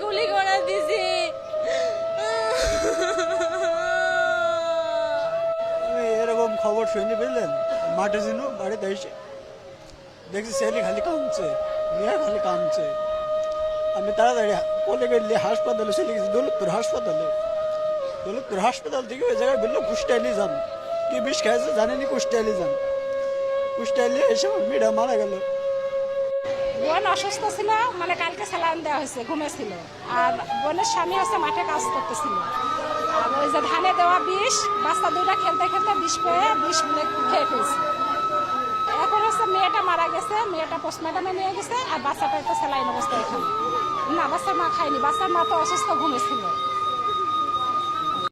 গুলি করা দিছি। এরকম খবর শুনে পেলেন মাঠে জিনু বাড়িতে এসে। দেখছি ছেলে খালি কামছে মেয়ে খালি কামছে আমি তাড়াতাড়ি কলে গেলি হাসপাতালে চলে গেছি, দৌলতপুর হাসপাতালে। দৌলতপুর হাসপাতাল থেকে ওই জায়গায় বলল কুষ্টাইলি যান। কি বিষ খাইছে জানেনি কুষ্টাইলি যান। কুষ্টাইলি এসে আমার মেয়েটা মারা গেল। বোন অসুস্থ ছিল মানে কালকে স্যালাইন দেওয়া হয়েছে ঘুমেছিল আর বোনের স্বামী হচ্ছে মাঠে কাজ করতেছিল। আর ওই যে ধানে দেওয়া বিষ, বাচ্চা দুইটা খেলতে খেলতে বিষ পেয়ে বিষ খেয়ে ফেলছে। এখন হচ্ছে মেয়েটা মারা গেছে, মেয়েটা পোস্টমার্টামে নিয়ে গেছে, আর বাচ্চাটা একটা স্যালাইন অবস্থা এখানে। না বাচ্চার মা খায়নি, বাচ্চার মা তো অসুস্থ ঘুমেছিল